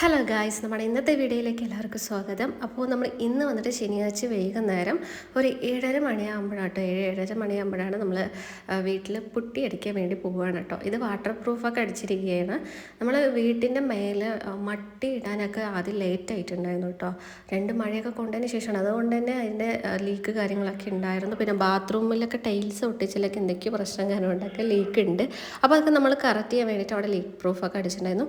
Hello guys നമ്മുടെ ഇന്നത്തെ വീഡിയോയിലേക്ക് എല്ലാവർക്കും സ്വാഗതം. അപ്പോൾ നമ്മൾ ഇന്ന് വന്നിട്ട് ശനിയാഴ്ച വൈകുന്നേരം ഒരു ഏഴര മണിയാകുമ്പോഴാട്ടോ ഏഴ് ഏഴര മണിയാകുമ്പോഴാണ് നമ്മൾ വീട്ടിൽ പുട്ടി അടിക്കാൻ വേണ്ടി പോവുകയാണ് കേട്ടോ. ഇത് വാട്ടർ പ്രൂഫൊക്കെ അടിച്ചിരിക്കുകയാണ്. നമ്മൾ വീട്ടിന്റെ മേലെ മട്ടി ഇടാനൊക്കെ ആദ്യം ലേറ്റ് ആയിട്ടുണ്ടായിരുന്നു കേട്ടോ. രണ്ട് മഴയൊക്കെ കൊണ്ടതിന് ശേഷമാണ്. അതുകൊണ്ട് തന്നെ അതിന്റെ ലീക്ക് കാര്യങ്ങളൊക്കെ ഉണ്ടായിരുന്നു. പിന്നെ ബാത്റൂമിലൊക്കെ ടൈൽസ് ഒട്ടിച്ചിലൊക്കെ എന്തൊക്കെയോ പ്രശ്നം കാര്യങ്ങളുണ്ടൊക്കെ ലീക്ക് ഉണ്ട്. അപ്പോൾ അതൊക്കെ നമ്മൾ കറക്റ്റ് ചെയ്യാൻ വേണ്ടിയിട്ട് അവിടെ ലീക്ക് പ്രൂഫൊക്കെ അടിച്ചിട്ടുണ്ടായിരുന്നു.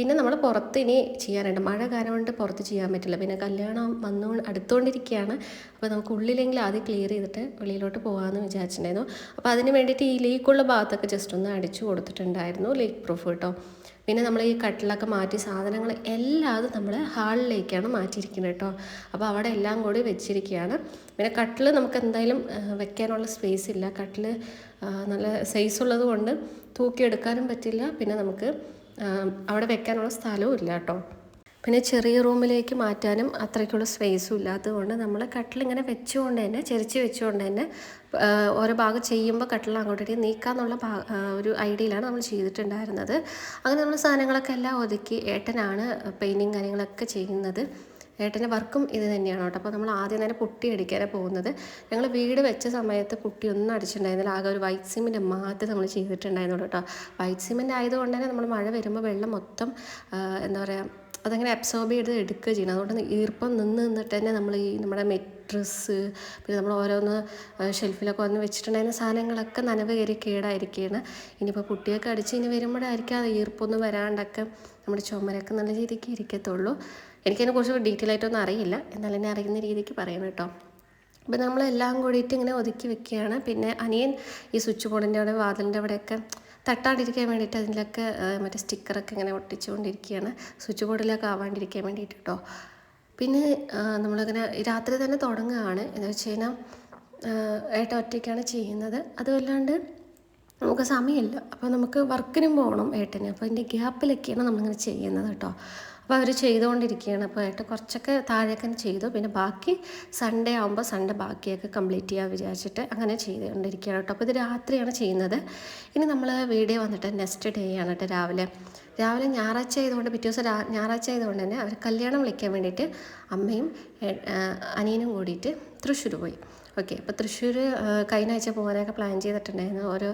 പിന്നെ നമ്മൾ പുറത്ത് ഇനി ചെയ്യാനുണ്ട് മഴ കാരണം കൊണ്ട് പുറത്ത് ചെയ്യാൻ പറ്റില്ല. പിന്നെ കല്യാണം വന്നു അടുത്തുകൊണ്ടിരിക്കുകയാണ് അപ്പോൾ നമുക്ക് ഉള്ളിലെങ്കിലും ആദ്യം ക്ലിയർ ചെയ്തിട്ട് വെളിയിലോട്ട് പോകാമെന്ന് വിചാരിച്ചിട്ടുണ്ടായിരുന്നു. അപ്പോൾ അതിന് വേണ്ടിയിട്ട് ഈ ലീക്കുള്ള ഭാഗത്തൊക്കെ ജസ്റ്റ് ഒന്ന് അടിച്ചു കൊടുത്തിട്ടുണ്ടായിരുന്നു ലീക്ക് പ്രൂഫ് കേട്ടോ പിന്നെ നമ്മൾ ഈ കട്ടിലൊക്കെ മാറ്റി സാധനങ്ങൾ എല്ലാതും നമ്മൾ ഹാളിലേക്കാണ് മാറ്റിയിരിക്കുന്നത് കേട്ടോ അപ്പോൾ അവിടെ എല്ലാം കൂടി വെച്ചിരിക്കുകയാണ് പിന്നെ കട്ടിൽ നമുക്ക് എന്തായാലും വെക്കാനുള്ള സ്പേസ് ഇല്ല. കട്ടിൽ നല്ല സൈസ് ഉള്ളത് കൊണ്ട് തൂക്കിയെടുക്കാനും പറ്റില്ല. പിന്നെ നമുക്ക് അവിടെ വെക്കാനുള്ള സ്ഥലവും ഇല്ല കേട്ടോ. പിന്നെ ചെറിയ റൂമിലേക്ക് മാറ്റാനും അത്രയ്ക്കുള്ള സ്പേസും ഇല്ലാത്തതുകൊണ്ട് നമ്മൾ കട്ടിലിങ്ങനെ വെച്ചുകൊണ്ട് തന്നെ ചെരിച്ച് വെച്ചുകൊണ്ട് തന്നെ ഓരോ ഭാഗം ചെയ്യുമ്പോൾ കട്ടിൽ അങ്ങോട്ടേക്ക് നീക്കാന്നുള്ള ഭാ ഒരു ഐഡിയയിലാണ് നമ്മൾ ചെയ്തിട്ടുണ്ടായിരുന്നത്. അങ്ങനെ നമ്മൾ സാധനങ്ങളൊക്കെ എല്ലാം ഒതുക്കി ഏട്ടനാണ് പെയിന്റിങ് കാര്യങ്ങളൊക്കെ ചെയ്യുന്നത്. ഏട്ടന്റെ വർക്കും ഇത് തന്നെയാണ് കേട്ടോ. അപ്പോൾ നമ്മൾ ആദ്യം തന്നെ പുട്ടി അടിക്കാനാണ് പോകുന്നത്. ഞങ്ങൾ വീട് വെച്ച സമയത്ത് പുട്ടി ഒന്നും അടിച്ചിട്ടുണ്ടായിരുന്നില്ല. ആകെ ഒരു വൈറ്റ് സിമെന്റ് മാത്രമേ നമ്മൾ ചെയ്തിട്ടുണ്ടായിരുന്നുള്ളൂ കേട്ടോ. വൈറ്റ് സിമെന്റ് ആയതുകൊണ്ട് തന്നെ നമ്മൾ മഴ വരുമ്പോൾ വെള്ളം മൊത്തം എന്താ പറയുക അതങ്ങനെ അബ്സോർബ് ചെയ്ത് എടുക്കുക ചെയ്യണം. അതുകൊണ്ട് ഈർപ്പം നിന്ന് നിന്നിട്ട് തന്നെ നമ്മൾ ഈ നമ്മുടെ മെട്രസ് പിന്നെ നമ്മൾ ഓരോന്ന് ഷെൽഫിലൊക്കെ വന്ന് വെച്ചിട്ടുണ്ടായിരുന്ന സാധനങ്ങളൊക്കെ നനവ് കയറി കേടായിരിക്കുകയാണ്. ഇനിയിപ്പോൾ കുട്ടിയൊക്കെ അടിച്ച് ഇനി വരുമ്പോഴായിരിക്കും അത് ഈർപ്പൊന്നും വരാണ്ടൊക്കെ നമ്മുടെ ചുമരൊക്കെ നല്ല രീതിക്ക് ഇരിക്കത്തുള്ളൂ. എനിക്കതിനെ കുറിച്ച് ഡീറ്റെയിൽ ആയിട്ടൊന്നും അറിയില്ല. എന്നാലും എന്നെ അറിയുന്ന രീതിക്ക് പറയണം കേട്ടോ. അപ്പോൾ നമ്മളെല്ലാം കൂടിയിട്ട് ഇങ്ങനെ ഒതുക്കി വെക്കുകയാണ്. പിന്നെ അനിയൻ ഈ സ്വിച്ച് ബോർഡിന്റെ അവിടെ വാതിലിന്റെ അവിടെയൊക്കെ തട്ടാണ്ടിരിക്കാൻ വേണ്ടിയിട്ട് അതിലൊക്കെ മറ്റേ സ്റ്റിക്കറൊക്കെ ഇങ്ങനെ ഒട്ടിച്ചുകൊണ്ടിരിക്കുകയാണ്. സ്വിച്ച് ബോർഡിലൊക്കെ ആവാണ്ടിരിക്കാൻ വേണ്ടിയിട്ട് കേട്ടോ പിന്നെ നമ്മളിങ്ങനെ രാത്രി തന്നെ തുടങ്ങുകയാണ്. എന്ന് വെച്ച് കഴിഞ്ഞാൽ ഏട്ട ഒറ്റയ്ക്കാണ് ചെയ്യുന്നത്. അതുമല്ലാണ്ട് നമുക്ക് സമയമില്ല. അപ്പോൾ നമുക്ക് വർക്കിനും പോകണം ഏട്ടന്. അപ്പോൾ അതിന്റെ ഗ്യാപ്പിലൊക്കെയാണ് നമ്മളിങ്ങനെ ചെയ്യുന്നത് കേട്ടോ അപ്പോൾ അവർ ചെയ്തുകൊണ്ടിരിക്കുകയാണ്. അപ്പോൾ ഏട്ടൻ കുറച്ചൊക്കെ താഴേക്ക് ചെയ്തു. പിന്നെ ബാക്കി സൺഡേ ആകുമ്പോൾ സൺഡേ ബാക്കിയൊക്കെ കംപ്ലീറ്റ് ചെയ്യാൻ വിചാരിച്ചിട്ട് അങ്ങനെ ചെയ്തുകൊണ്ടിരിക്കുകയാണ് കേട്ടോ. അപ്പോൾ ഇത് രാത്രിയാണ് ചെയ്യുന്നത്. ഇനി നമ്മൾ വീഡിയോ വന്നിട്ട് നെക്സ്റ്റ് ഡേ ആണ് കേട്ടോ രാവിലെ. രാവിലെ ഞായറാഴ്ച ആയതുകൊണ്ട് പിറ്റേ ദിവസം ഞായറാഴ്ച ആയതുകൊണ്ട് തന്നെ അവർ കല്യാണം വിളിക്കാൻ വേണ്ടിയിട്ട് അമ്മയും അനിയനും കൂടിയിട്ട് തൃശ്ശൂർ പോയി. ഓക്കെ അപ്പോൾ തൃശ്ശൂർ കഴിഞ്ഞ ആഴ്ച പോകാനൊക്കെ പ്ലാൻ ചെയ്തിട്ടുണ്ടായിരുന്നു. ഓരോ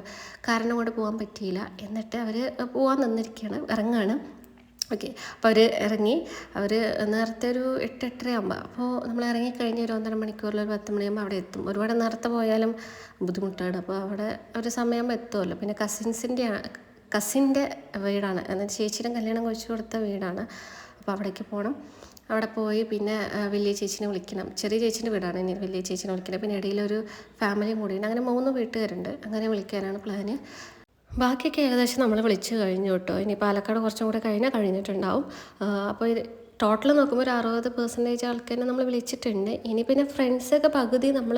കാരണം കൊണ്ട് പോകാൻ പറ്റിയില്ല. എന്നിട്ട് അവർ പോകാൻ നിന്നിരിക്കുകയാണ് ഇറങ്ങുകയാണ്. ഓക്കെ. അപ്പോൾ അവർ ഇറങ്ങി അവർ നേരത്തെ ഒരു എട്ട് എട്ടര ആകുമ്പോൾ അപ്പോൾ നമ്മൾ ഇറങ്ങിക്കഴിഞ്ഞ് ഒരു ഒന്നര മണിക്കൂറിൽ ഒരു പത്ത് മണിയാകുമ്പോൾ അവിടെ എത്തും. ഒരുപാട് നേരത്തെ പോയാലും ബുദ്ധിമുട്ടാണ്. അപ്പോൾ അവിടെ ഒരു സമയമാകുമ്പോൾ എത്തുമല്ലോ പിന്നെ കസിൻസിന്റെ കസിന്റെ വീടാണ്. എന്നാൽ ചേച്ചിയുടെ കല്യാണം കഴിച്ചു കൊടുത്ത വീടാണ്. അപ്പോൾ അവിടേക്ക് പോകണം അവിടെ പോയി പിന്നെ വലിയ ചേച്ചിനെ വിളിക്കണം. ചെറിയ ചേച്ചീന്റെ വീടാണ് ഇനി വലിയ ചേച്ചിനെ വിളിക്കണം പിന്നെ ഇടയിലൊരു ഫാമിലിയും കൂടിയുണ്ട്. അങ്ങനെ മൂന്ന് വീട്ടുകാരുണ്ട്. അങ്ങനെ വിളിക്കാനാണ് പ്ലാന്. ബാക്കിയൊക്കെ ഏകദേശം നമ്മൾ വിളിച്ച് കഴിഞ്ഞു കേട്ടോ. ഇനി പാലക്കാട് കുറച്ചും കൂടെ കഴിഞ്ഞാൽ കഴിഞ്ഞിട്ടുണ്ടാവും. അപ്പോൾ ഇത് ടോട്ടൽ നോക്കുമ്പോൾ ഒരു അറുപത് പെർസെന്റേജ് ആൾക്കാരെ നമ്മൾ വിളിച്ചിട്ടുണ്ട്. ഇനി പിന്നെ ഫ്രണ്ട്സൊക്കെ പകുതി നമ്മൾ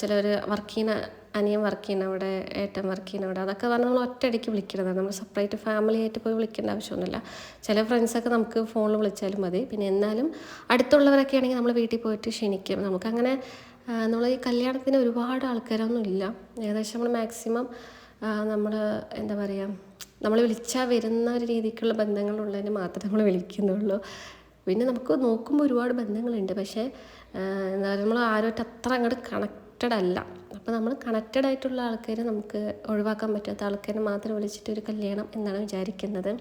ചിലർ വർക്ക് ചെയ്യുന്ന അനിയൻ വർക്ക് ചെയ്യുന്ന അവിടെ ഏട്ടൻ വർക്ക് ചെയ്യുന്ന അവിടെ അതൊക്കെ പറഞ്ഞാൽ നമ്മൾ ഒറ്റയടിക്ക് വിളിക്കണതാണ്. നമ്മൾ സെപ്പറേറ്റ് ഫാമിലി ആയിട്ട് പോയി വിളിക്കേണ്ട ആവശ്യമൊന്നുമില്ല. ചില ഫ്രണ്ട്സൊക്കെ നമുക്ക് ഫോണിൽ വിളിച്ചാലും മതി. പിന്നെ എന്നാലും അടുത്തുള്ളവരൊക്കെ ആണെങ്കിൽ നമ്മൾ വീട്ടിൽ പോയിട്ട് ക്ഷണിക്കും. നമുക്കങ്ങനെ നമ്മൾ ഈ കല്യാണത്തിന് ഒരുപാട് ആൾക്കാരൊന്നും ഇല്ല ഏകദേശം നമ്മൾ മാക്സിമം നമ്മൾ എന്താ പറയുക നമ്മൾ വിളിച്ചാൽ വരുന്ന ഒരു രീതിക്കുള്ള ബന്ധങ്ങളുള്ളതിന് മാത്രമേ നമ്മൾ വിളിക്കുന്നുള്ളൂ. പിന്നെ നമുക്ക് നോക്കുമ്പോൾ ഒരുപാട് ബന്ധങ്ങളുണ്ട്. പക്ഷേ നമ്മൾ ആരുമായിട്ട് അത്ര അങ്ങോട്ട് കണക്റ്റഡ് അല്ല. അപ്പോൾ നമ്മൾ കണക്റ്റഡ് ആയിട്ടുള്ള ആൾക്കാരെ നമുക്ക് ഒഴിവാക്കാൻ പറ്റാത്ത ആൾക്കാരെ മാത്രം വിളിച്ചിട്ട് ഒരു കല്യാണം എന്നാണ് വിചാരിക്കുന്നത്.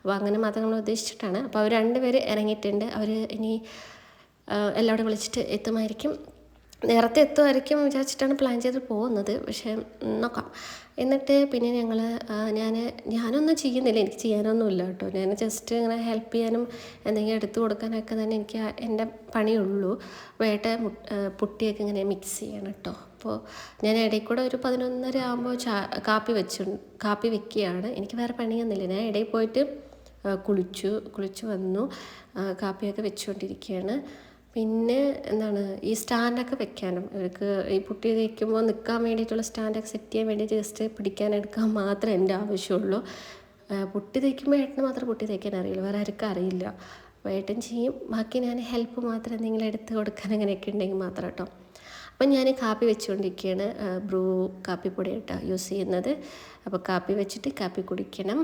അപ്പോൾ അങ്ങനെ മാത്രം നമ്മൾ ഉദ്ദേശിച്ചിട്ടാണ്. അപ്പോൾ അവർ രണ്ടുപേര് ഇറങ്ങിയിട്ടുണ്ട്. അവർ ഇനി എല്ലാവരും വിളിച്ചിട്ട് എത്തുമായിരിക്കും. നേരത്തെ എത്തുമായിരിക്കും വിചാരിച്ചിട്ടാണ് പ്ലാൻ ചെയ്ത് പോകുന്നത്. പക്ഷേ നോക്കാം. എന്നിട്ട് പിന്നെ ഞങ്ങൾ ഞാൻ ഞാനൊന്നും ചെയ്യുന്നില്ല. എനിക്ക് ചെയ്യാനൊന്നുമില്ല കേട്ടോ. ഞാൻ ജസ്റ്റ് ഇങ്ങനെ ഹെൽപ്പ് ചെയ്യാനും എന്തെങ്കിലും എടുത്തു കൊടുക്കാനൊക്കെ തന്നെ എനിക്ക് എന്റെ പണിയുള്ളൂ. വേട്ട പുട്ടിയൊക്കെ ഇങ്ങനെ മിക്സ് ചെയ്യണം കേട്ടോ. അപ്പോൾ ഞാൻ ഇടയിൽ കൂടെ ഒരു പതിനൊന്നര ആകുമ്പോൾ ചാ കാപ്പി വെച്ചു കാപ്പി വെക്കുകയാണ്. എനിക്ക് വേറെ പണിയൊന്നുമില്ല. ഞാൻ ഇടയിൽ പോയിട്ട് കുളിച്ചു കുളിച്ചു വന്നു. കാപ്പിയൊക്കെ വെച്ചുകൊണ്ടിരിക്കുകയാണ്. പിന്നെ എന്താണ് ഈ സ്റ്റാൻഡൊക്കെ വെക്കാനും ഇവർക്ക് ഈ പുട്ടി നിൽക്കുമ്പോൾ നിൽക്കാൻ വേണ്ടിയിട്ടുള്ള സ്റ്റാൻഡൊക്കെ സെറ്റ് ചെയ്യാൻ വേണ്ടി ജസ്റ്റ് പിടിക്കാൻ എടുക്കാൻ മാത്രമേ എന്റെ ആവശ്യമുള്ളൂ. പുട്ടി തയ്ക്കുമ്പോൾ ഏട്ടന് മാത്രം പുട്ടി തയ്ക്കാൻ അറിയില്ല വേറെ ആർക്കും അറിയില്ല. അപ്പോൾ ഏട്ടൻ ചെയ്യും ബാക്കി ഞാൻ ഹെൽപ്പ് മാത്രം എന്തെങ്കിലും എടുത്ത് കൊടുക്കാൻ അങ്ങനെയൊക്കെ ഉണ്ടെങ്കിൽ മാത്രം കേട്ടോ. അപ്പം ഞാൻ കാപ്പി വെച്ചുകൊണ്ടിരിക്കുകയാണ് ബ്രൂ കാപ്പിപ്പൊടി കേട്ടോ യൂസ് ചെയ്യുന്നത്. അപ്പോൾ കാപ്പി വെച്ചിട്ട് കാപ്പി കുടിക്കണം.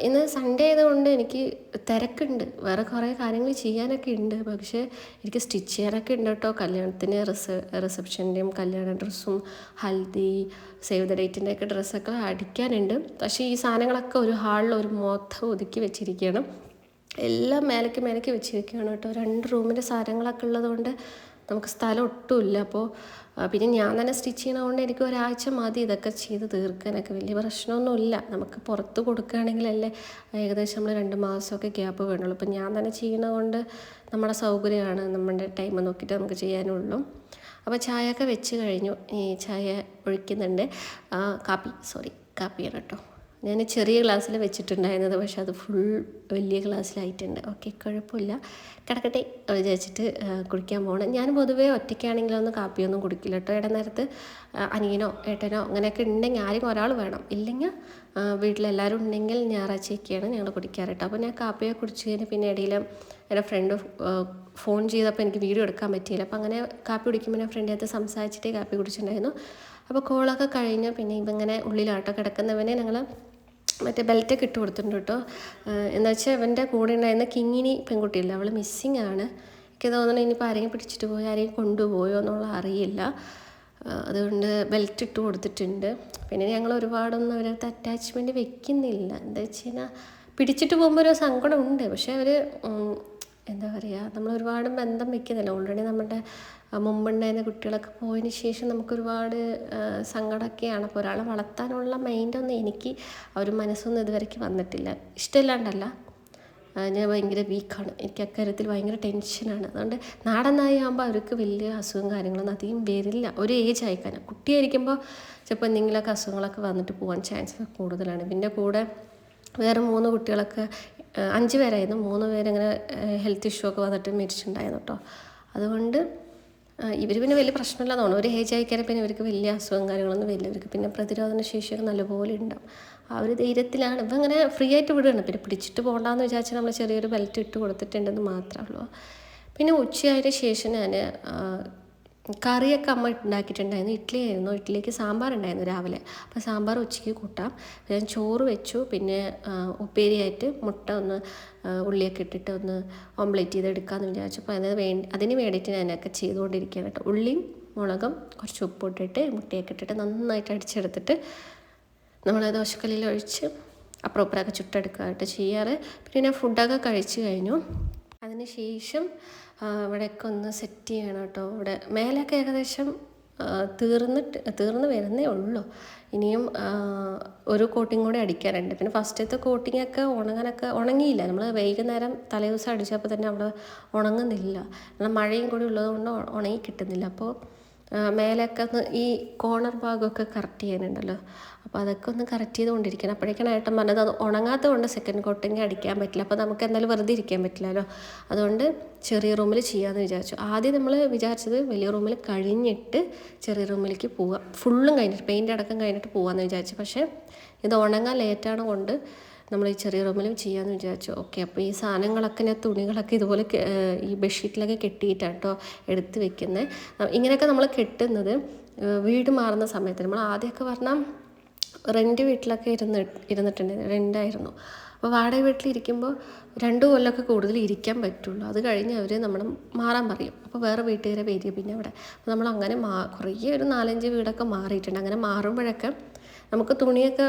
ഇന്ന് സൺഡേ ആയതുകൊണ്ട് എനിക്ക് തിരക്കുണ്ട്. വേറെ കുറേ കാര്യങ്ങൾ ചെയ്യാനൊക്കെ ഉണ്ട്. പക്ഷേ എനിക്ക് സ്റ്റിച്ച് ചെയ്യാനൊക്കെ ഉണ്ട് കേട്ടോ. കല്യാണത്തിന് റിസ റിസപ്ഷന്റെയും കല്യാണ ഡ്രസ്സും ഹൽദി സേവ് ദ ഡേറ്റിന്റെ ഒക്കെ ഡ്രസ്സൊക്കെ അടിക്കാനുണ്ട്. പക്ഷേ ഈ സാധനങ്ങളൊക്കെ ഒരു ഹാളിൽ ഒരു മൊത്തം ഒതുക്കി വെച്ചിരിക്കുകയാണ്. എല്ലാം മേലേക്ക് മേലേക്ക് വെച്ചിരിക്കുകയാണ് കേട്ടോ. രണ്ട് റൂമിന്റെ സാധനങ്ങളൊക്കെ ഉള്ളതുകൊണ്ട് നമുക്ക് സ്ഥലം ഒട്ടുമില്ല. അപ്പോൾ പിന്നെ ഞാൻ തന്നെ സ്റ്റിച്ച് ചെയ്യണതുകൊണ്ട് എനിക്ക് ഒരാഴ്ച മതി ഇതൊക്കെ ചെയ്ത് തീർക്കാനൊക്കെ വലിയ പ്രശ്നമൊന്നുമില്ല. നമുക്ക് പുറത്ത് കൊടുക്കുകയാണെങ്കിലല്ലേ ഏകദേശം നമ്മൾ രണ്ട് മാസമൊക്കെ ഗ്യാപ്പ് വേണുള്ളൂ. അപ്പോൾ ഞാൻ തന്നെ ചെയ്യണതുകൊണ്ട് നമ്മുടെ സൗകര്യമാണ് നമ്മുടെ ടൈം നോക്കിയിട്ട് നമുക്ക് ചെയ്യാനുള്ളൂ. അപ്പോൾ ചായയൊക്കെ വെച്ച് കഴിഞ്ഞു. ഈ ചായ ഒഴിക്കുന്നുണ്ട്. കാപ്പി സോറി കാപ്പിയാണ് കേട്ടോ. ഞാൻ ചെറിയ ഗ്ലാസ്സിൽ വെച്ചിട്ടുണ്ടായിരുന്നത് പക്ഷെ അത് ഫുൾ വലിയ ഗ്ലാസ്സിലായിട്ടുണ്ട്. ഓക്കെ കുഴപ്പമില്ല. കിടക്കട്ടെ വിചാരിച്ചിട്ട് കുടിക്കാൻ പോകണം ഞാൻ പൊതുവേ ഒറ്റയ്ക്കാണെങ്കിലൊന്നും കാപ്പിയൊന്നും കുടിക്കില്ല കേട്ടോ ഇട നേരത്ത് അനിയനോ ഏട്ടനോ അങ്ങനെയൊക്കെ ഉണ്ടെങ്കിൽ ആരും ഒരാൾ വേണം. ഇല്ലെങ്കിൽ വീട്ടിലെല്ലാവരും ഉണ്ടെങ്കിൽ ഞായറാഴ്ചയൊക്കെയാണ് ഞങ്ങൾ കുടിക്കാറ് കേട്ടോ അപ്പോൾ ഞാൻ കാപ്പിയെ കുടിച്ച് കഴിഞ്ഞ് പിന്നെ ഇടയിൽ എന്റെ ഫ്രണ്ട് ഫോൺ ചെയ്തപ്പോൾ എനിക്ക് വീഡിയോ എടുക്കാൻ പറ്റിയില്ല. അപ്പോൾ അങ്ങനെ കാപ്പി കുടിക്കുമ്പോൾ ഞാൻ ഫ്രണ്ടിന്റെ അടുത്ത് സംസാരിച്ചിട്ടേ കാപ്പി കുടിച്ചിട്ടുണ്ടായിരുന്നു. അപ്പോൾ കോളൊക്കെ കഴിഞ്ഞ്. പിന്നെ ഇപ്പം ഇങ്ങനെ ഉള്ളിലാട്ടോ കിടക്കുന്നവനെ ഞങ്ങൾ മറ്റേ ബെൽറ്റൊക്കെ ഇട്ട് കൊടുത്തിട്ടുണ്ട് കേട്ടോ എന്താ വെച്ചാൽ ഇവന്റെ കൂടെ ഉണ്ടായിരുന്ന കിങ്ങിനി പെൺകുട്ടിയില്ല അവൾ മിസ്സിങ് ആണ്. എനിക്ക് തോന്നുന്നു ഇനിയിപ്പോൾ ആരെയും പിടിച്ചിട്ട് പോയോ ആരെയും കൊണ്ടുപോയോ എന്നുള്ള അറിയില്ല. അതുകൊണ്ട് ബെൽറ്റ് ഇട്ട് കൊടുത്തിട്ടുണ്ട്. പിന്നെ ഞങ്ങൾ ഒരുപാടൊന്നും അവരടുത്ത് അറ്റാച്ച്മെന്റ് വെക്കുന്നില്ല. എന്താ വെച്ച് കഴിഞ്ഞാൽ പിടിച്ചിട്ട് പോകുമ്പോൾ ഒരു സങ്കടമുണ്ട് പക്ഷേ അവർ എന്താ പറയുക നമ്മൾ ഒരുപാട് ബന്ധം വെക്കുന്നില്ല. ഓൾറെഡി നമ്മുടെ മുമ്പുണ്ടായിരുന്ന കുട്ടികളൊക്കെ പോയതിന് ശേഷം നമുക്കൊരുപാട് സങ്കടമൊക്കെയാണ്. അപ്പോൾ ഒരാളെ വളർത്താനുള്ള മൈൻഡൊന്നും എനിക്ക് ആ ഒരു മനസ്സൊന്നും ഇതുവരേക്ക് വന്നിട്ടില്ല. ഇഷ്ടമില്ലാണ്ടല്ല ഞാൻ ഭയങ്കര വീക്കാണ് എനിക്ക് അക്കാര്യത്തിൽ ഭയങ്കര ടെൻഷനാണ് അതുകൊണ്ട് നാടൻ നായി ആകുമ്പോൾ അവർക്ക് വലിയ അസുഖം കാര്യങ്ങളൊന്നും അധികം വരില്ല. ഒരു ഏജ് ആയിക്കാനും കുട്ടിയായിരിക്കുമ്പോൾ ചിലപ്പോൾ എന്തെങ്കിലുമൊക്കെ അസുഖങ്ങളൊക്കെ വന്നിട്ട് പോകാൻ ചാൻസ് കൂടുതലാണ്. പിന്നെ കൂടെ വേറെ മൂന്ന് കുട്ടികളൊക്കെ അഞ്ച് പേരായിരുന്നു. മൂന്ന് പേരിങ്ങനെ ഹെൽത്ത് ഇഷ്യൂ ഒക്കെ വന്നിട്ട് മരിച്ചിട്ടുണ്ടായിരുന്നു കേട്ടോ അതുകൊണ്ട് ഇവർ പിന്നെ വലിയ പ്രശ്നമില്ലാതെ തോന്നുന്നു. ഒരു ഏജ് ആയിക്കാരെ പിന്നെ ഇവർക്ക് വലിയ അസുഖം കാര്യങ്ങളൊന്നും വലിയ ഇവർക്ക് പിന്നെ പ്രതിരോധന ശേഷിയൊക്കെ നല്ലപോലെ ഉണ്ടാവും. ആ ഒരു ധൈര്യത്തിലാണ്. ഇപ്പം അങ്ങനെ ഫ്രീ ആയിട്ട് വിടുകയാണ് പിന്നെ പിടിച്ചിട്ട് പോകണ്ടെന്ന് വിചാരിച്ചാൽ നമ്മൾ ചെറിയൊരു ബെൽറ്റ് ഇട്ട് കൊടുത്തിട്ടുണ്ടെന്ന് മാത്രമേ ഉള്ളൂ. പിന്നെ ഉച്ചയായതിന് ശേഷം ഞാൻ കറിയൊക്കെ അമ്മ ഉണ്ടാക്കിയിട്ടുണ്ടായിരുന്നു ഇഡ്ഡലി ആയിരുന്നു ഇഡ്ഡലിക്ക് സാമ്പാർ ഉണ്ടായിരുന്നു രാവിലെ. അപ്പോൾ സാമ്പാർ ഉച്ചയ്ക്ക് കൂട്ടാം. ഞാൻ ചോറ് വെച്ചു. പിന്നെ ഉപ്പേരിയായിട്ട് മുട്ട ഒന്ന് ഉള്ളിയൊക്കെ ഇട്ടിട്ട് ഒന്ന് ഓംലേറ്റ് വിചാരിച്ചു. അപ്പോൾ അതിന് വേണ്ടി അതിന് വേണ്ടിയിട്ട് ഞാനൊക്കെ ചെയ്തുകൊണ്ടിരിക്കുകയാണ് കേട്ടോ. ഉള്ളിയും മുളകും കുറച്ച് ഉപ്പ് ഇട്ടിട്ട് മുട്ടയൊക്കെ ഇട്ടിട്ട് നന്നായിട്ട് അടിച്ചെടുത്തിട്ട് നമ്മൾ ദോശക്കല്ലിൽ ഒഴിച്ച് അപ്പുറപ്പുറമൊക്കെ ചുട്ടെടുക്കുക ചുട്ടെടുക്കുകയായിട്ട് ചെയ്യാറ്. പിന്നെ ഞാൻ ഫുഡൊക്കെ കഴിച്ചു കഴിഞ്ഞു. അതിന് ശേഷം ആ, ഇവിടെയൊക്കെ ഒന്ന് സെറ്റ് ചെയ്യണം കേട്ടോ. ഇവിടെ മേലൊക്കെ ഏകദേശം തീർന്നിട്ട് തീർന്ന് വരുന്നേ ഉള്ളൂ. ഇനിയും ഒരു കോട്ടിങ് കൂടെ അടിക്കാറുണ്ട് പിന്നെ ഫസ്റ്റത്തെ കോട്ടിങ്ങൊക്കെ ഉണങ്ങാനൊക്കെ ഉണങ്ങിയില്ല. നമ്മൾ വൈകുന്നേരം തലേദിവസം അടിച്ചപ്പോൾ തന്നെ അവിടെ ഉണങ്ങുന്നില്ല. എന്നാൽ മഴയും കൂടി ഉള്ളതുകൊണ്ട് ഉണങ്ങി കിട്ടുന്നില്ല. അപ്പോൾ മേലൊക്കെ ഒന്ന് ഈ കോർണർ ഭാഗമൊക്കെ കറക്റ്റ് ചെയ്യാനുണ്ടല്ലോ. അപ്പോൾ അതൊക്കെ ഒന്ന് കറക്റ്റ് ചെയ്തുകൊണ്ടിരിക്കണം. അപ്പോഴേക്കാണ് ഏട്ടൻ പറഞ്ഞത് അത് ഉണങ്ങാത്തത് കൊണ്ട് സെക്കൻഡ് കോട്ടിങ് അടിക്കാൻ പറ്റില്ല. അപ്പോൾ നമുക്ക് എന്തായാലും വെറുതെ ഇരിക്കാൻ പറ്റില്ലല്ലോ. അതുകൊണ്ട് ചെറിയ റൂമിൽ ചെയ്യാമെന്ന് വിചാരിച്ചു. ആദ്യം നമ്മൾ വിചാരിച്ചത് വലിയ റൂമിൽ കഴിഞ്ഞിട്ട് ചെറിയ റൂമിലേക്ക് പോവാം. ഫുള്ളും കഴിഞ്ഞിട്ട് പെയിന്റ് അടക്കം കഴിഞ്ഞിട്ട് പോകാമെന്ന് വിചാരിച്ചു. പക്ഷേ ഇത് ഉണങ്ങാൻ ലേറ്റാണ് കൊണ്ട് നമ്മൾ ഈ ചെറിയ റൂമിലും ചെയ്യാമെന്ന് വിചാരിച്ചു. ഓക്കെ അപ്പോൾ ഈ സാധനങ്ങളൊക്കെ ഞാൻ തുണികളൊക്കെ ഇതുപോലെ ഈ ബെഡ്ഷീറ്റിലൊക്കെ കെട്ടിയിട്ടാണ് കേട്ടോ എടുത്ത് വെക്കുന്നത് ഇങ്ങനെയൊക്കെ നമ്മൾ കെട്ടുന്നത് വീട് മാറുന്ന സമയത്ത്. നമ്മൾ ആദ്യമൊക്കെ പറഞ്ഞാൽ റെന്റ് വീട്ടിലൊക്കെ ഇരുന്ന് ഇരുന്നിട്ടുണ്ട് റെന്റായിരുന്നു അപ്പോൾ വാടക വീട്ടിലിരിക്കുമ്പോൾ രണ്ട് കൊല്ലമൊക്കെ കൂടുതൽ ഇരിക്കാൻ പറ്റുള്ളൂ. അത് കഴിഞ്ഞ് അവർ നമ്മൾ മാറാൻ പറയും. അപ്പോൾ വേറെ വീട്ടുകാരെ വരിക പിന്നെ അവിടെ. അപ്പോൾ നമ്മൾ അങ്ങനെ മാ കുറേ ഒരു നാലഞ്ച് വീടൊക്കെ മാറിയിട്ടുണ്ട്. അങ്ങനെ മാറുമ്പോഴൊക്കെ നമുക്ക് തുണിയൊക്കെ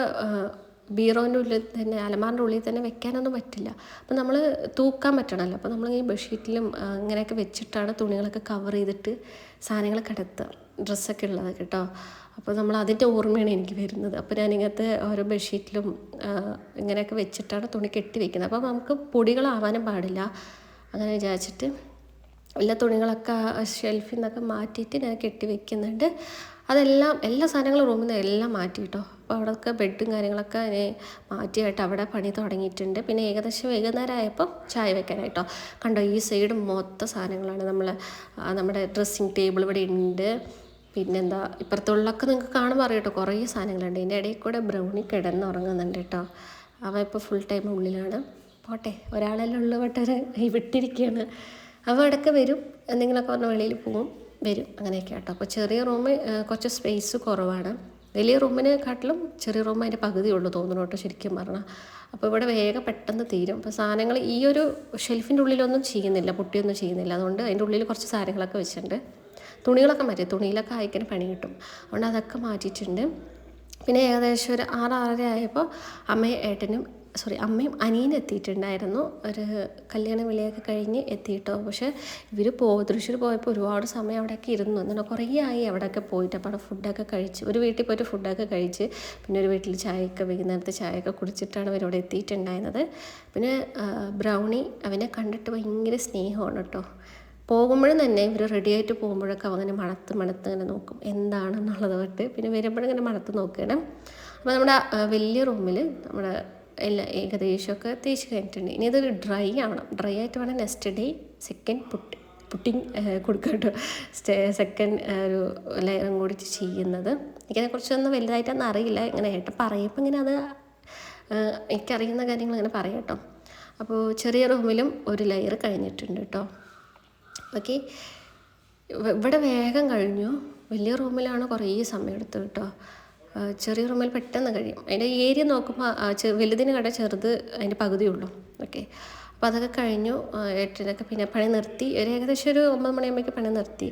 ബീറോന്റെ ഉള്ളിൽ തന്നെ അലമാറിന്റെ ഉള്ളിൽ തന്നെ വെക്കാനൊന്നും പറ്റില്ല. അപ്പം നമ്മൾ തൂക്കാൻ പറ്റണമല്ലോ അപ്പോൾ നമ്മൾ ഈ ബെഡ്ഷീറ്റിലും അങ്ങനെയൊക്കെ വെച്ചിട്ടാണ് തുണികളൊക്കെ കവർ ചെയ്തിട്ട് സാധനങ്ങൾ കിടത്തുക. ഡ്രസ്സൊക്കെ ഉള്ളത് കേട്ടോ. അപ്പോൾ നമ്മൾ അതിന്റെ ഓർമ്മയാണ് എനിക്ക് വരുന്നത്. അപ്പോൾ ഞാനിങ്ങനത്തെ ഓരോ ബെഡ്ഷീറ്റിലും ഇങ്ങനെയൊക്കെ വെച്ചിട്ടാണ് തുണി കെട്ടി വെക്കുന്നത്. അപ്പോൾ നമുക്ക് പൊടികളാവാനും പാടില്ല. അങ്ങനെ വിചാരിച്ചിട്ട് എല്ലാ തുണികളൊക്കെ ഷെൽഫിൽ നിന്നൊക്കെ മാറ്റിയിട്ട് ഞാൻ കെട്ടി വെക്കുന്നുണ്ട്. അതെല്ലാം എല്ലാ സാധനങ്ങളും റൂമിൽ നിന്ന് എല്ലാം മാറ്റി കേട്ടോ. അപ്പോൾ അവിടെയൊക്കെ ബെഡും കാര്യങ്ങളൊക്കെ അതിനെ മാറ്റിയായിട്ട് അവിടെ പണി തുടങ്ങിയിട്ടുണ്ട്. പിന്നെ ഏകദേശം വൈകുന്നേരം ആയപ്പോൾ ചായ വെക്കാനായിട്ടോ. കണ്ടോ ഈ സൈഡ് മൊത്തം സാധനങ്ങളാണ് നമ്മൾ നമ്മുടെ ഡ്രസ്സിങ് ടേബിൾ ഇവിടെ ഉണ്ട്. പിന്നെന്താ ഇപ്പുറത്തുള്ളൊക്കെ നിങ്ങൾക്ക് കാണുമ്പോൾ അറിയാം കേട്ടോ കുറേ സാധനങ്ങളുണ്ട്. ഇതിന്റെ ഇടയിൽ കൂടെ ബ്രൗണി കിടന്നുറങ്ങുന്നുണ്ട് കേട്ടോ അവ ഇപ്പോൾ ഫുൾ ടൈം ഉള്ളിലാണ്. പോട്ടെ ഒരാളെല്ലാം ഉള്ളു പെട്ടവർ വിട്ടിരിക്കുകയാണ് അവ ഇടയ്ക്ക് വരും എന്തെങ്കിലുമൊക്കെ പറഞ്ഞ വെളിയിൽ പോകും വരും അങ്ങനെയൊക്കെ കേട്ടോ അപ്പോൾ ചെറിയ റൂമ് കുറച്ച് സ്പേസ് കുറവാണ്. വലിയ റൂമിനെക്കാട്ടിലും ചെറിയ റൂം അതിന്റെ പകുതിയുള്ളൂ തോന്നുന്നു കേട്ടോ ശരിക്കും പറഞ്ഞാൽ അപ്പോൾ ഇവിടെ വേഗം പെട്ടെന്ന് തീരും. അപ്പോൾ സാധനങ്ങൾ ഈ ഒരു ഷെൽഫിന്റെ ഉള്ളിലൊന്നും ചെയ്യുന്നില്ല പൊട്ടിയൊന്നും ചെയ്യുന്നില്ല. അതുകൊണ്ട് അതിന്റെ ഉള്ളിൽ കുറച്ച് സാധനങ്ങളൊക്കെ വെച്ചിട്ടുണ്ട്. തുണികളൊക്കെ മാറ്റി തുണിയിലൊക്കെ അയക്കാൻ പണി കിട്ടും. അതുകൊണ്ട് അതൊക്കെ മാറ്റിയിട്ടുണ്ട്. പിന്നെ ഏകദേശം ഒരു ആറ് ആറര ആയപ്പോൾ അമ്മയും ഏട്ടനും സോറി അമ്മയും അനിയനും എത്തിയിട്ടുണ്ടായിരുന്നു. ഒരു കല്യാണ വിളിയൊക്കെ കഴിഞ്ഞ് എത്തിയിട്ടോ. പക്ഷേ ഇവർ പോ തൃശ്ശൂർ പോയപ്പോൾ ഒരുപാട് സമയം അവിടെയൊക്കെ ഇരുന്നു. എന്നാൽ കുറേ ആയി അവിടെയൊക്കെ പോയിട്ട്. അപ്പോൾ അവിടെ ഫുഡൊക്കെ കഴിച്ച് ഒരു വീട്ടിൽ പോയിട്ട് ഫുഡൊക്കെ കഴിച്ച് പിന്നെ ഒരു വീട്ടിൽ ചായയൊക്കെ വൈകുന്നേരത്തെ ചായയൊക്കെ കുടിച്ചിട്ടാണ് ഇവരിവിടെ എത്തിയിട്ടുണ്ടായിരുന്നത്. പിന്നെ ബ്രൗണി അവനെ കണ്ടിട്ട് ഭയങ്കര സ്നേഹമാണ് കേട്ടോ. പോകുമ്പോഴും തന്നെ ഇവർ റെഡിയായിട്ട് പോകുമ്പോഴൊക്കെ അവങ്ങനെ മണത്ത് മണത്ത് ഇങ്ങനെ നോക്കും. എന്താണെന്നുള്ളത് തൊട്ട് പിന്നെ വരുമ്പോഴും ഇങ്ങനെ മണത്ത് നോക്കണം അപ്പോൾ നമ്മുടെ വലിയ റൂമിൽ നമ്മുടെ എല്ലാ ഏകദേശമൊക്കെ തേച്ച് കഴിഞ്ഞിട്ടുണ്ട്. ഇനി ഇതൊരു ഡ്രൈ ആവണം. ഡ്രൈ ആയിട്ട് വേണം next day second putty putting കൊടുക്കട്ടോ. സെക്കൻഡ് ഒരു ലെയറും കൂടി ചെയ്യുന്നത്. എനിക്കതിനെക്കുറിച്ചൊന്നും വലുതായിട്ടൊന്നും അറിയില്ല. ഇങ്ങനെ ഏട്ടൻ പറയുമ്പോൾ ഇങ്ങനെ അത് എനിക്കറിയുന്ന കാര്യങ്ങൾ ഇങ്ങനെ പറയാം കേട്ടോ. അപ്പോൾ ചെറിയ റൂമിലും ഒരു ലെയർ കഴിഞ്ഞിട്ടുണ്ട് കേട്ടോ. ഓക്കെ. ഇവിടെ വേഗം കഴിഞ്ഞു. വലിയ റൂമിലാണ് കുറേ സമയം എടുത്തു കേട്ടോ. ചെറിയ റൂമിൽ പെട്ടെന്ന് കഴിയും. അതിന്റെ ഏരിയ നോക്കുമ്പോൾ വലുതിന് കട ചെറുത് അതിന്റെ പകുതിയുള്ളൂ ഓക്കെ. അപ്പോൾ അതൊക്കെ കഴിഞ്ഞു. എട്ടിനൊക്കെ പിന്നെ പണി നിർത്തി. ഒരു ഏകദേശം ഒരു ഒമ്പത് മണിയാകുമ്പോഴേക്ക് പണി നിർത്തി.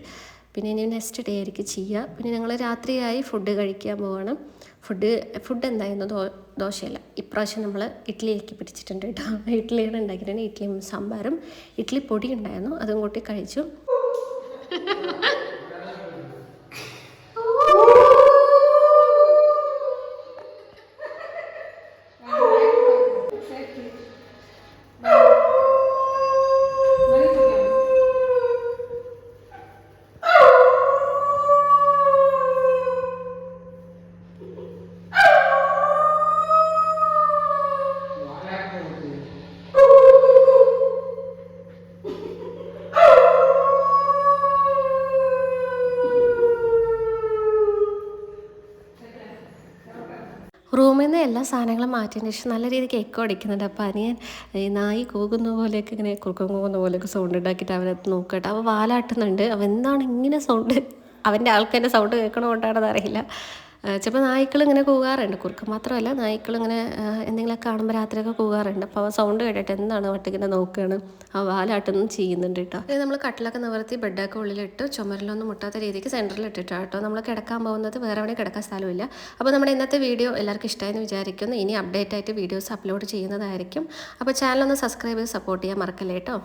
പിന്നെ ഇനി നെക്സ്റ്റ് ഡേ ആയിരിക്കും ചെയ്യുക. പിന്നെ ഞങ്ങൾ രാത്രിയായി ഫുഡ് കഴിക്കാൻ പോകണം ഫുഡ് ഫുഡ് എന്തായിരുന്നു? ദോശയല്ല. ഇപ്രാവശ്യം നമ്മൾ ഇഡ്ഡലിയിലേക്ക് പിടിച്ചിട്ടുണ്ട് കേട്ടോ ഇഡ്ഡലിയാണ് ഉണ്ടാക്കിയിട്ടുണ്ട് ഇഡ്ഡലിയും സാമ്പാറും. ഇഡ്ഡലി പൊടി ഉണ്ടായിരുന്നു. അതും കൂട്ടി കഴിച്ചു. എല്ലാ സാധനങ്ങളും മാറ്റിയതിന് ശേഷം നല്ല രീതിക്ക് എക്കോ അടിക്കുന്നുണ്ട്. അപ്പോൾ അനിയൻ ഈ നായി കൂകുന്ന പോലെയൊക്കെ ഇങ്ങനെ കുറുക്കം കൂകുന്ന പോലെയൊക്കെ സൗണ്ട് ഉണ്ടാക്കിയിട്ട് അവനെ നോക്കട്ടെ. അവൻ വാലാട്ടുന്നുണ്ട്. അവൻ എന്താണ് ഇങ്ങനെ സൗണ്ട് അവന്റെ ആൾക്കാരുടെ സൗണ്ട് കേൾക്കണോണ്ടാണെന്ന് അറിയില്ല. ചിലപ്പോൾ നായ്ക്കൾ ഇങ്ങനെ കൂകാറുണ്ട്. കുറുക്ക് മാത്രമല്ല നായ്ക്കൾ ഇങ്ങനെ എന്തെങ്കിലുമൊക്കെ കാണുമ്പോൾ രാത്രിയൊക്കെ കൂകാറുണ്ട്. അപ്പോൾ സൗണ്ട് കേട്ടിട്ട് എന്താണ് വട്ടിങ്ങനെ നോക്കുകയാണ് ആ വാലാട്ടൊന്നും ചെയ്യുന്നുണ്ട് കേട്ടോ അതായത് നമ്മൾ കട്ടിലൊക്കെ നിവർത്തി ബെഡൊക്കെ ഉള്ളിലിട്ട് ചുമരിലൊന്നും മുട്ടാത്ത രീതിക്ക് സെന്ററിൽ ഇട്ടിട്ടാണ് കേട്ടോ നമ്മൾ കിടക്കാൻ പോകുന്നത് വേറെ എവിടെ കിടക്കാൻ സ്ഥലമില്ല. അപ്പോൾ നമ്മുടെ ഇന്നത്തെ വീഡിയോ എല്ലാവർക്കും ഇഷ്ടമായെന്ന് വിചാരിക്കുന്നു. ഇനി അപ്ഡേറ്റ് ആയിട്ട് വീഡിയോസ് അപ്ലോഡ് ചെയ്യുന്നതായിരിക്കും. അപ്പോൾ ചാനൽ ഒന്ന് സബ്സ്ക്രൈബ് ചെയ്ത് സപ്പോർട്ട് ചെയ്യാൻ മറക്കല്ലേ കേട്ടോ